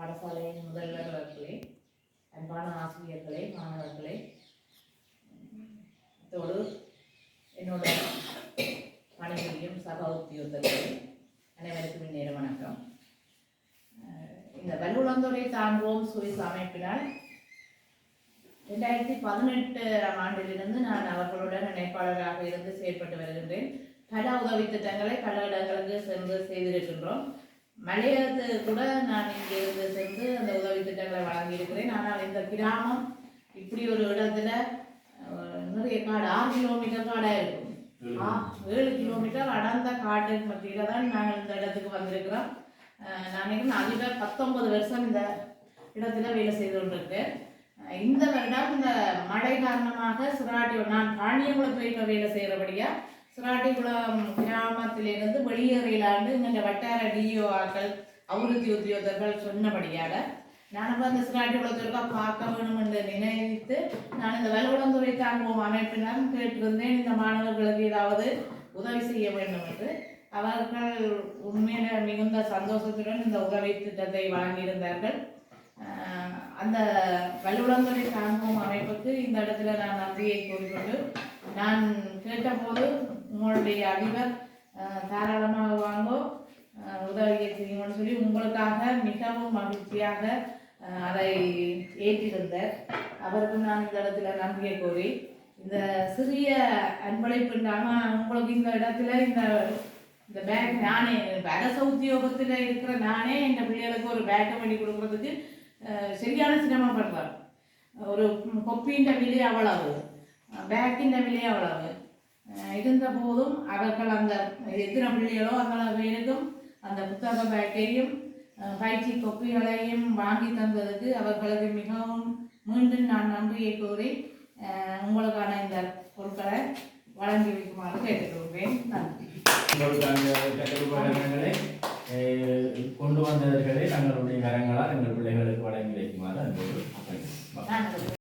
பாடசாலையின் முதல்வர்களே அன்பான ஆசிரியர்களே மாணவர்களே. இதோடு என்னோட மனைவியும் சக உத்தியோகர்களே அனைவருக்கும் இந்நேர வணக்கம். இந்த வல்லுளந்துறை தாங்குவோம் சுவிஸ் அமைப்பினால் ரெண்டாயிரத்தி பதினெட்டு ஆண்டிலிருந்து நான் அவர்களுடன் இணைப்பாளராக இருந்து செயல்பட்டு வருகின்றேன். பல உதவி திட்டங்களை பல இடங்களுக்கு சென்று செய்திருக்கின்றோம். மலையத்து கூட நான் இங்கே திட்டங்களை வழங்கியிருக்கிறேன். ஆனால் இந்த கிராமம் இப்படி ஒரு இடத்துல நிறைய காடு ஆறு கிலோமீட்டர் காடாக இருக்கும். ஏழு கிலோமீட்டர் அடர்ந்த காட்டு மத்தியில தான் நாங்கள் இந்த இடத்துக்கு வந்திருக்கிறோம். நான் நினைக்கிறேன் அதில் பத்தொன்பது வருஷம் இந்த இடத்துல வேலை செய்து கொண்டிருக்கேன் இந்த வருடம் இந்த மழை காரணமாக சிராட்டி நான் காணியகுளத்தில் இப்போ வேலை செய்கிறபடியா சிராட்டிகுளம் கிராமத்திலிருந்து வெளியேறையிலாண்டு இந்த வட்டார டிஓ ஆக்கள் அபிவிருத்தி உத்தியோகர்கள் சொன்னபடியால நானும் அந்த சிராட்டி சிராட்டிகுளத்திற்கா பார்க்க வேணும் என்று நினைத்து நான் இந்த வலுவலந்துறை தாங்குவோம் அமைப்பினால் கேட்டிருந்தேன். இந்த மாணவர்களுக்கு ஏதாவது உதவி செய்ய வேண்டும் என்று. அவர்கள் உண்மையில மிகுந்த சந்தோஷத்துடன் இந்த உதவி திட்டத்தை வழங்கியிருந்தார்கள். அந்த வலுவலந்துறை தாங்குவோம் அமைப்புக்கு இந்த இடத்துல நான் நன்றியை கூறிக்கொண்டு நான் கேட்டபோது உங்களுடைய அதிபர் தாராளமாக வாங்கோ உதவியை செய்யுங்கன்னு சொல்லி உங்களுக்காக மிகவும் மகிழ்ச்சியாக அதை ஏற்றிருந்தார். அவருக்கு நான் இந்த இடத்துல நம்பிக்கை கோரி இந்த சிறிய அன்பளிப்பு இல்லாமல் உங்களுக்கு இந்த இடத்துல இந்த இந்த பேக் நானே அரச உத்தியோகத்தில் இருக்கிற நானே எங்கள் பிள்ளைகளுக்கு ஒரு பேக்கை பண்ணி கொடுக்குறதுக்கு சரியான சிரமம் பண்ணுறாரு ஒரு கொப்பின்ற விலை அவ்வளவு பேக்கின்ற விலை அவ்வளவு. இருந்த போதும் அவர்கள் அந்த எத்தனை பிள்ளைகளோ அவ்வளவு பேருக்கும் அந்த புத்தக பேக்கையும் பயிற்சி கொப்பிகளையும் வாங்கி தந்ததுக்கு அவர்களுக்கு மிகவும் மீண்டும் நான் நன்றியை கூறி உங்களுக்கான இந்த பொருட்களை வழங்கி வைக்குமாறு கேட்டுக்கொள்கிறேன். நன்றி. கொண்டு வந்தவர்களை தங்களுடைய கரங்களால் எங்கள் பிள்ளைகளுக்கு வழங்கி வைக்குமாறு அன்போடு